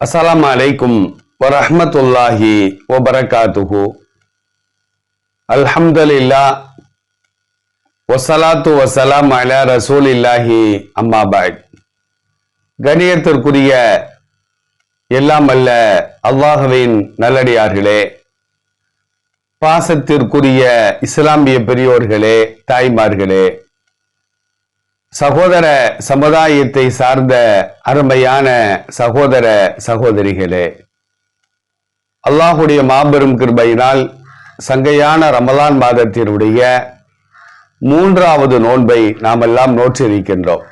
அஸ்லாம் அலைக்கும் வரஹ்மத்துல்லாஹி வபரகாத்துஹு அல்ஹம்துலில்லா வசலாத்து வசலாம் அலா ரசூலில்லாஹி இல்லாஹி அம்மாபாய் கணியத்திற்குரிய எல்லாம் அல்ல அல்லாஹுவின் நல்லடியார்களே பாசத்திற்குரிய இஸ்லாமிய பெரியோர்களே தாய்மார்களே சகோதர சமுதாயத்தை சார்ந்த அருமையான சகோதர சகோதரிகளே அல்லாஹுடைய மாபெரும் கிருபையினால் சங்கையான ரமலான் மாதத்தினுடைய மூன்றாவது நோன்பை நாம் எல்லாம் நோற்றிருக்கின்றோம்.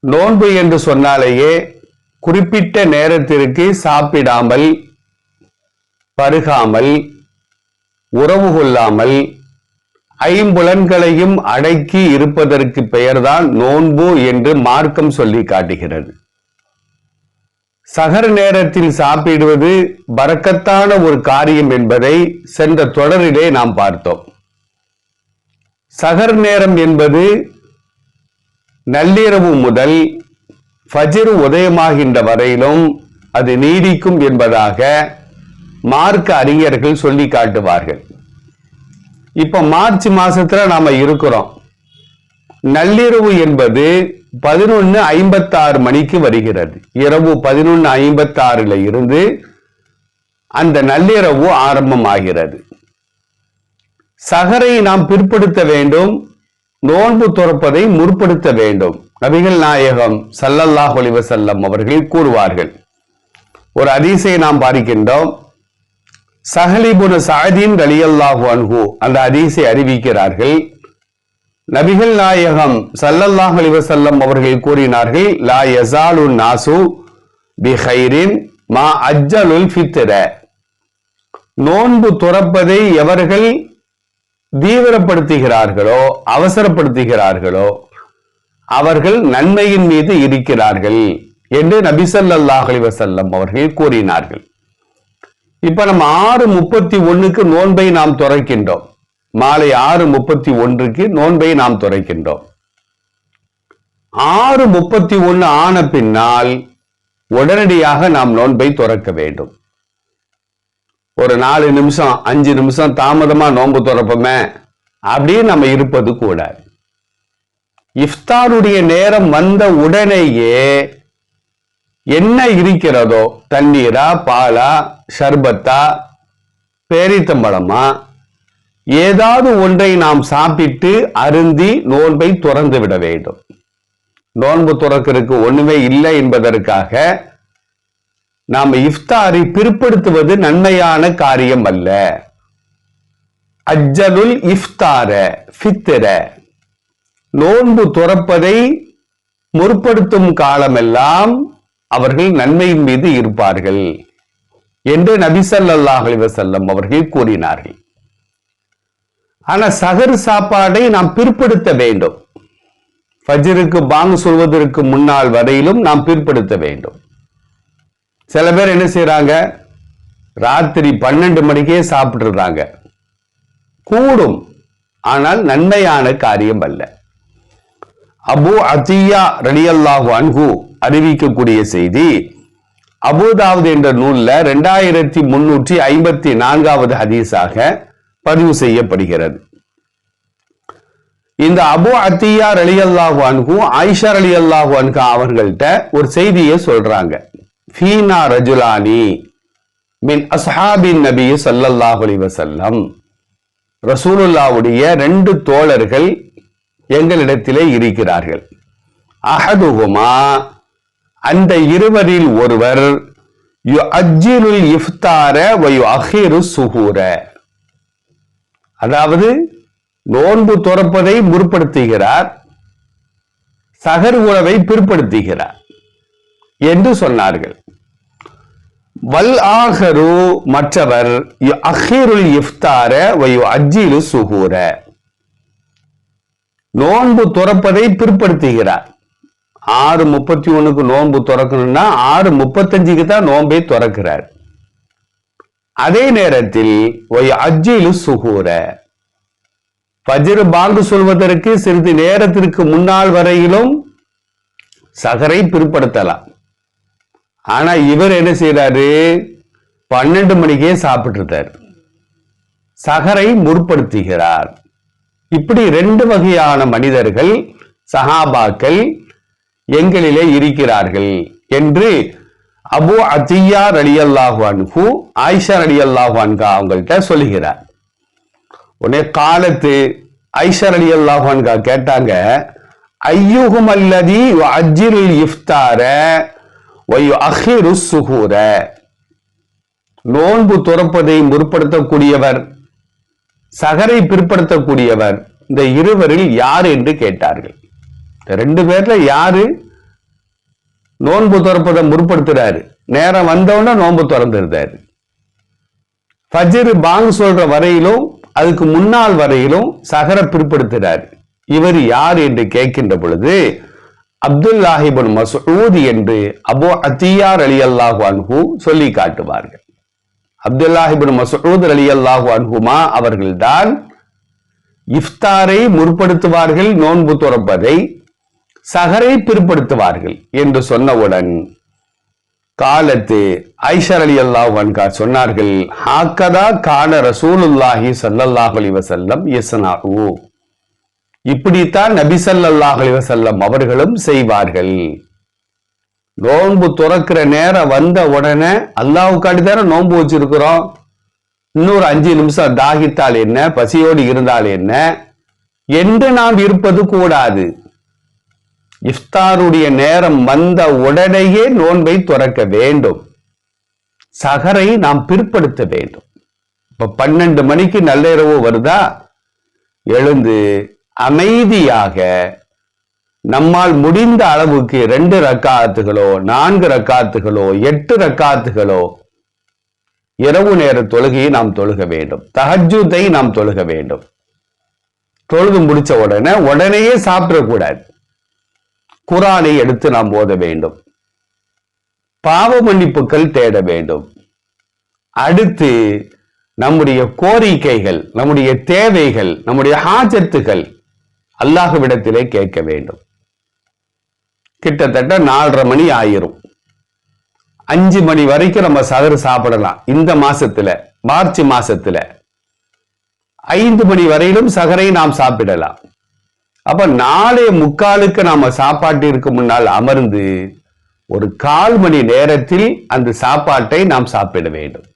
நோன்பு என்று சொன்னாலேயே குறிப்பிட்ட நேரத்திற்கு சாப்பிடாமல் பருகாமல் உறவு கொள்ளாமல் ஐம்புலன்களையும் அடக்கி இருப்பதற்கு பெயர்தான் நோன்பு என்று மார்க்கம் சொல்லி காட்டுகிறது. சகர் நேரத்தில் சாப்பிடுவது பறக்கத்தான ஒரு காரியம் என்பதை சென்ற தொடரிலே நாம் பார்த்தோம். சகர் நேரம் என்பது நள்ளிரவு முதல் ஃபஜிர் உதயமாகின்ற வரையிலும் அது நீடிக்கும் என்பதாக மார்க்க அறிஞர்கள் சொல்லி காட்டுவார்கள். இப்ப மார்ச் மாசத்துல நாம இருக்கிறோம். நள்ளிரவு என்பது பதினொன்னு ஐம்பத்தாறு மணிக்கு வருகிறது. இரவு பதினொன்னு ஐம்பத்தாறுல இருந்து அந்த நள்ளிரவு ஆரம்பமாகிறது. சகரை நாம் பிற்படுத்த வேண்டும். நோன்பு துறப்பதை முற்படுத்த வேண்டும். நபிகள் நாயகம் சல்லல்லாஹ் ஒளிவசல்லம் அவர்கள் கூறுவார்கள். ஒரு அதிசயை நாம் பார்க்கின்றோம். சஹலிபுன சாதீன் ரலியல்லாஹு அன்ஹு அந்த அதிசை அறிவிக்கிறார்கள். நபிகள் நாயகம் சல்லல்லாஹ் அலிவசல்லம் அவர்கள் கூறினார்கள் லா யசாலு நாசு பிஹைரின் மா அஜலுல் ஃபித்திர நோன்பு துறப்பதை எவர்கள் தீவிரப்படுத்துகிறார்களோ அவசரப்படுத்துகிறார்களோ அவர்கள் நன்மையின் மீது இருக்கிறார்கள் என்று நபி ஸல்லல்லாஹு அலைஹி அவர்கள் கூறினார்கள். இப்ப நம்ம ஆறு முப்பத்தி ஒண்ணுக்கு நோன்பை நாம் துறைக்கின்றோம். மாலை ஆறு முப்பத்தி ஒன்றுக்கு நோன்பை நாம் துறைக்கின்றோம். ஆறு முப்பத்தி ஒன்னு ஆன பின்னால் உடனடியாக நாம் நோன்பை துறக்க வேண்டும். ஒரு நாலு நிமிஷம் அஞ்சு நிமிஷம் தாமதமா நோன்பு துறப்போமே அப்படின்னு நம்ம இருப்பது கூடாது. இஃப்தாருடைய நேரம் வந்த உடனேயே என்ன இருக்கிறதோ தண்ணீரா பாலா ஷர்பத்தா பேரித்தம்பழமா? ஏதாவது ஒன்றை நாம் சாப்பிட்டு அருந்தி நோன்பை துறந்து விட வேண்டும். நோன்பு துறக்கிறதுக்கு ஒண்ணுமே இல்லை என்பதற்காக நாம் இஃப்தாரை பிற்படுத்துவது நன்மையான காரியம் அல்ல. அஜலுல் இஃப்தார ஃபித்திர நோன்பு துறப்பதை முற்படுத்தும் காலமெல்லாம் அவர்கள் நன்மையின் மீது இருப்பார்கள் என்று நபிசல்லாஹ் அலிவசல்லம் அவர்கள் கூறினார்கள். ஆனா சகர் சாப்பாடை நாம் பிற்படுத்த வேண்டும். ஃபஜ்ருக்கு பாங்கு சொல்வதற்கு முன்னால் வரையிலும் நாம் பிற்படுத்த வேண்டும். சில பேர் என்ன செய்யறாங்க ராத்திரி பன்னெண்டு மணிக்கே சாப்பிட்டுறாங்க கூடும். ஆனால் நன்மையான காரியம் அல்ல. அபு அத்தியா ரலியல்லாஹு அன்ஹு அறிவிக்கக்கூடிய செய்தி அபுதாவது என்ற நூல்ல ரெண்டாயிரத்தி முன்னூற்றி ஐம்பத்தி நான்காவது ஹதீஸாக பதிவு செய்யப்படுகிறது. இந்த அபு அத்தியா ரலியல்லாஹு அன்கு ஆயிஷா ரலியல்லாஹு அன்கு அவர்கள்ட்ட ஒரு செய்தியை சொல்றாங்க. ஃபீனா ரஜுலானி மின் அஸ்ஹாபின் நபி சல்லல்லாஹு அலி வசல்லம் ரசூலுல்லாவுடைய ரெண்டு தோழர்கள் எங்களிடத்திலே இருக்கிறார்கள். அகதுகுமா அந்த இருவரில் ஒருவர் அஜிலுல் இஃப்தார வயு அஹீரு சுகூர அதாவது நோன்பு துறப்பதை முற்படுத்துகிறார் சகர் உறவை பிற்படுத்துகிறார் என்று சொன்னார்கள். வல் ஆகரு மற்றவர் அஹீருல் இஃப்தார வயு அஜிலு சுகூர நோன்பு துறப்பதை பிற்படுத்துகிறார். ஆறு முப்பத்தி ஒண்ணுக்கு நோன்பு துறக்கணும்னா ஆறு முப்பத்தஞ்சுக்கு தான் நோன்பை துறக்கிறார். அதே நேரத்தில் ஒய் அஜிலு சுகூர பஜ்ரு பாங்கு சொல்வதற்கு சிறிது நேரத்திற்கு முன்னால் வரையிலும் சகரை பிற்படுத்தலாம். ஆனா இவர் என்ன செய்யறாரு பன்னெண்டு மணிக்கே சாப்பிட்டு சகரை முற்படுத்துகிறார். இப்படி ரெண்டு வகையான மனிதர்கள் சஹாபாக்கள் எங்களிலே இருக்கிறார்கள் என்று அபு அத்தியா அலி அல்லாஹு அன்ஹு ஆயிஷா அலி அல்லாஹு அன்கா அவங்கள்ட்ட சொல்லுகிறார். உடனே காலத்து ஐஷா அலி அல்லாஹு அன்கா கேட்டாங்க ஐயுகும் அல்லதி அஜில் இஃப்தார அஹிரு சுகூர நோன்பு துறப்பதை முற்படுத்தக்கூடியவர் சகரை பிற்படுத்தக்கூடியவர் இந்த இருவரில் யார் என்று கேட்டார்கள். இந்த ரெண்டு பேர்ல யாரு? நோன்பு துறப்பதை முற்படுத்துறாரு. நேரம் வந்தவுடனே நோன்பு திறந்துருந்தாரு. ஃபஜ்ர் பாங் சொல்ற வரையிலும் அதுக்கு முன்னால் வரையிலும் சகர பிற்படுத்துறாரு. இவர் யார் என்று கேட்கின்ற பொழுது அப்துல்லாஹிபுன் மசூத் என்று அபு அத்தியார் அலி அல்லாஹு அன்ஹு சொல்லி காட்டுவார்கள். அப்துல்லாஹிபின் மசூத் அலி அல்லாஹு அன்ஹுமா அவர்கள்தான் இஃப்தாரை முற்படுத்துவார்கள் நோன்பு துறப்பதை சகரை பிற்படுத்துவார்கள் என்று சொன்னவுடன் காலத்து ஐஷர் அலி அல்லாஹ் அன்கா சொன்னார்கள் ஹாக்கதா கான ரசூலுல்லாஹி சல்லல்லாஹ் அலி வசல்லம் யசனாஹு இப்படித்தான் நபி ஸல்லல்லாஹு அலி வசல்லம் அவர்களும் செய்வார்கள். நோன்பு துறக்கிற நேரம் வந்த உடனே அல்லாவுக்காண்டி தானே நோன்பு வச்சிருக்கிறோம். இன்னொரு அஞ்சு நிமிஷம் தாகித்தால் என்ன? பசியோடு இருந்தால் என்ன? என்று நாம் இருப்பது கூடாது. இஃப்தாருடைய நேரம் வந்த உடனேயே நோன்பை துறக்க வேண்டும். சகரை நாம் பிற்படுத்த வேண்டும். இப்ப பன்னெண்டு மணிக்கு நள்ளிரவு வருதா? எழுந்து அமைதியாக நம்மால் முடிந்த அளவுக்கு ரெண்டு ரக்காத்துகளோ நான்கு ரக்காத்துகளோ எட்டு ரக்காத்துகளோ இரவு நேர தொழுகையை நாம் தொழுக வேண்டும். தஹஜுதை நாம் தொழுக வேண்டும். தொழுது முடிச்ச உடனே உடனேயே சாப்பிடக்கூடாது. குரானை எடுத்து நாம் ஓத வேண்டும். பாவ மன்னிப்புகள் தேட வேண்டும். அடுத்து நம்முடைய கோரிக்கைகள் நம்முடைய தேவைகள் நம்முடைய ஹாஜத்துகள் அல்லாஹ்விடத்திலே கேட்க வேண்டும். கிட்டத்தட்ட நாலரை மணி ஆயிரும். அஞ்சு மணி வரைக்கும் நம்ம சகரு சாப்பிடலாம். இந்த மாசத்துல மார்ச் மாசத்துல. ஐந்து மணி வரையிலும் சகரை நாம் சாப்பிடலாம். அப்ப நாளே முக்காலுக்கு நாம சாப்பாட்டிற்கு முன்னால் அமர்ந்து ஒரு கால் மணி நேரத்தில் அந்த சாப்பாட்டை நாம் சாப்பிட வேண்டும்.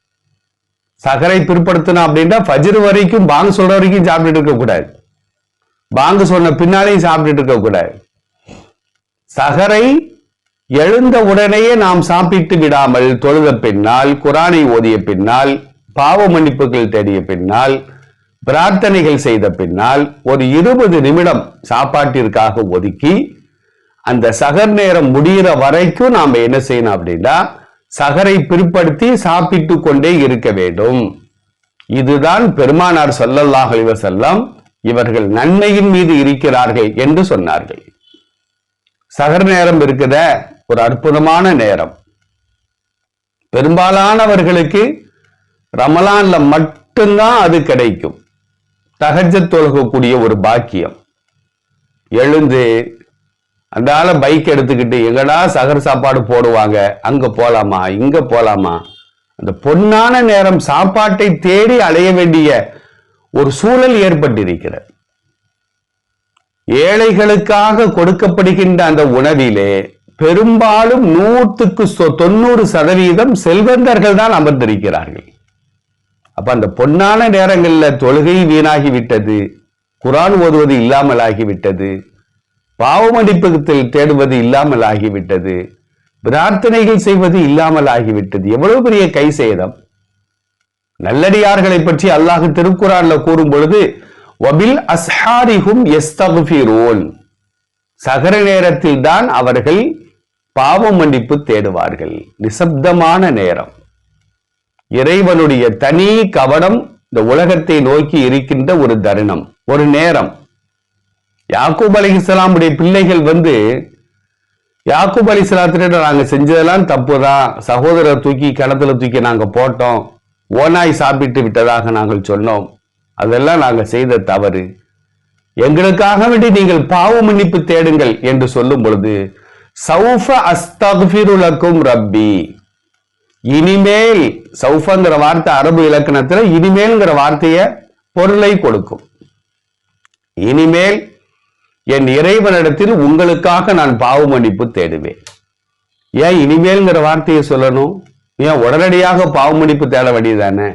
சகரை பிற்படுத்தணும் அப்படின்னா ஃபஜ்ரு வரைக்கும் பாங்க சொல்ற வரைக்கும் சாப்பிட்டுட்டு இருக்க கூடாது பாங்க சொன்ன பின்னாலேயும் சாப்பிட்டுட்டு இருக்க கூடாது சகரை எழுந்த உடனேயே நாம் சாப்பிட்டு விடாமல் தொழுத பின்னால் குரானை ஓதிய பின்னால் பாவ மன்னிப்புகள் தேடிய பின்னால் பிரார்த்தனைகள் செய்த பின்னால் ஒரு இருபது நிமிடம் சாப்பாட்டிற்காக ஒதுக்கி அந்த சகர் நேரம் முடிகிற வரைக்கும் நாம என்ன செய்யணும் அப்படின்னா சகரை பிற்படுத்தி சாப்பிட்டு கொண்டே இருக்க வேண்டும். இதுதான் பெருமானார் சொல்லல்லாஹ் செல்லம் இவர்கள் நன்மையின் மீது இருக்கிறார்கள் என்று சொன்னார்கள். சகர் நேரம் இருக்குத. ஒரு அற்புதமான நேரம். பெரும்பாலானவர்களுக்கு ரமலான்ல மட்டும்தான் அது கிடைக்கும். தகஜ தொழுகக்கூடிய ஒரு பாக்கியம். எழுந்து அந்த பைக் எடுத்துக்கிட்டு எங்கடா சகர் சாப்பாடு போடுவாங்க? அங்க போலாமா? இங்க போலாமா? அந்த பொன்னான நேரம் சாப்பாட்டை தேடி அலைய வேண்டிய ஒரு சூழல் ஏற்பட்டிருக்கிறது. ஏழைகளுக்காக கொடுக்கப்படுகின்ற அந்த உணவிலே பெரும்பாலும் நூற்றுக்கு தொண்ணூறு சதவீதம் செல்வந்தர்கள் தான் அமர்ந்திருக்கிறார்கள். அப்ப அந்த பொன்னான நேரங்களில் தொழுகை வீணாகிவிட்டது குரான் ஓதுவது இல்லாமல் ஆகிவிட்டது பாவமடிப்பகத்தில் தேடுவது இல்லாமல் ஆகிவிட்டது பிரார்த்தனைகள் செய்வது இல்லாமல் ஆகிவிட்டது. எவ்வளவு பெரிய கை சேதம் நல்லடியார்களை பற்றி அல்லாஹு திருக்குறான்ல கூறும் பொழுது வபில் அஸ்ஹாரிஹும் எஸ்தகுஃபிரோன் சகர நேரத்தில் தான் அவர்கள் பாவ மன்னிப்பு தேடுவார்கள். நிசப்தமான நேரம். இறைவனுடைய தனி கவனம் இந்த உலகத்தை நோக்கி இருக்கின்ற ஒரு தருணம் ஒரு நேரம். யாக்கூப் அலிஹிஸ்லாமுடைய பிள்ளைகள் வந்து யாக்கூப் அலிஸ்லாத்திட்ட நாங்கள் செஞ்சதெல்லாம் தப்பு தான் சகோதரர் தூக்கி கிணத்துல தூக்கி நாங்கள் போட்டோம். ஓநாய் சாப்பிட்டு விட்டதாக நாங்கள் சொன்னோம். அதெல்லாம் நாங்கள் செய்த தவறு. எங்களுக்காக வேண்டி நீங்கள் பாவ மன்னிப்பு தேடுங்கள் என்று சொல்லும் பொழுது சௌஃப அஸ்தகுலக்கும் ரப்பி. இனிமேல் சௌஃபங்கிற வார்த்தை அரபு இலக்கணத்துல இனிமேல்ங்கிற வார்த்தைய பொருளை கொடுக்கும். இனிமேல் என் இறைவனிடத்தில் உங்களுக்காக நான் பாவ மன்னிப்பு தேடுவேன். ஏன் இனிமேல்ங்கிற வார்த்தையை சொல்லணும்? ஏன் உடனடியாக பாவ மன்னிப்பு தேட வேண்டியதானே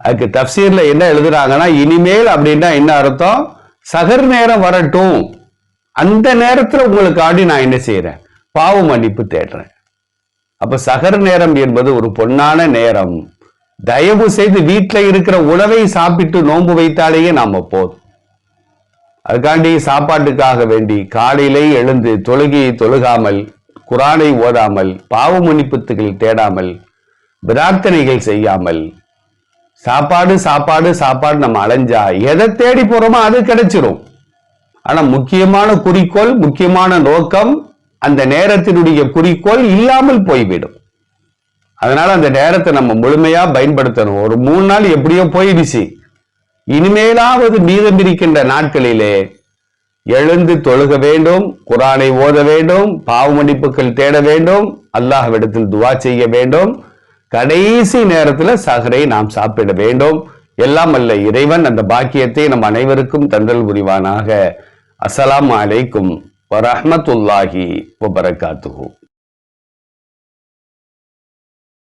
அதுக்கு தப்சீர்ல என்ன எழுதுறாங்கன்னா இனிமேல் அப்படின்னா என்ன அர்த்தம்? சகர் நேரம் வரட்டும். அந்த நேரத்துல உங்களுக்காண்டி நான் என்ன செய்யறேன் பாவ மன்னிப்பு தேடுறேன். அப்ப சகர் நேரம் என்பது ஒரு பொன்னான நேரம். தயவு செய்து வீட்டில் இருக்கிற உணவை சாப்பிட்டு நோன்பு வைத்தாலேயே நாம போதும். அதுக்காண்டி சாப்பாட்டுக்காக வேண்டி காலையிலே எழுந்து தொழுகையை தொழுகாமல் குரானை ஓதாமல் பாவ மன்னிப்புத்துகள் தேடாமல் பிரார்த்தனைகள் செய்யாமல் சாப்பாடு சாப்பாடு சாப்பாடு நம்ம அலைஞ்சா எதை தேடி போறோமோ அது கிடைச்சிரும். ஆனா முக்கியமான குறிக்கோள் முக்கியமான நோக்கம் அந்த நேரத்தினுடைய குறிக்கோள் இல்லாமல் போய்விடும். அதனால அந்த நேரத்தை நம்ம முழுமையா பயன்படுத்தணும். ஒரு மூணு நாள் எப்படியோ போயிடுச்சு. இனிமேலாவது மீதம் இருக்கின்ற நாட்களிலே எழுந்து தொழுக வேண்டும் குரானை ஓத வேண்டும் பாவ மன்னிப்புகள் தேட வேண்டும் அல்லாஹ்விடத்தில் துவா செய்ய வேண்டும். கடைசி நேரத்தில் சகரை நாம் சாப்பிட வேண்டும். எல்லாம் அல்ல இறைவன் அந்த பாக்கியத்தை நம் அனைவருக்கும் தந்தல் புரிவானாக. அஸ்லாம் அலைக்கும் வரஹ்மத்துல்லாஹி வபரகாத்துஹு.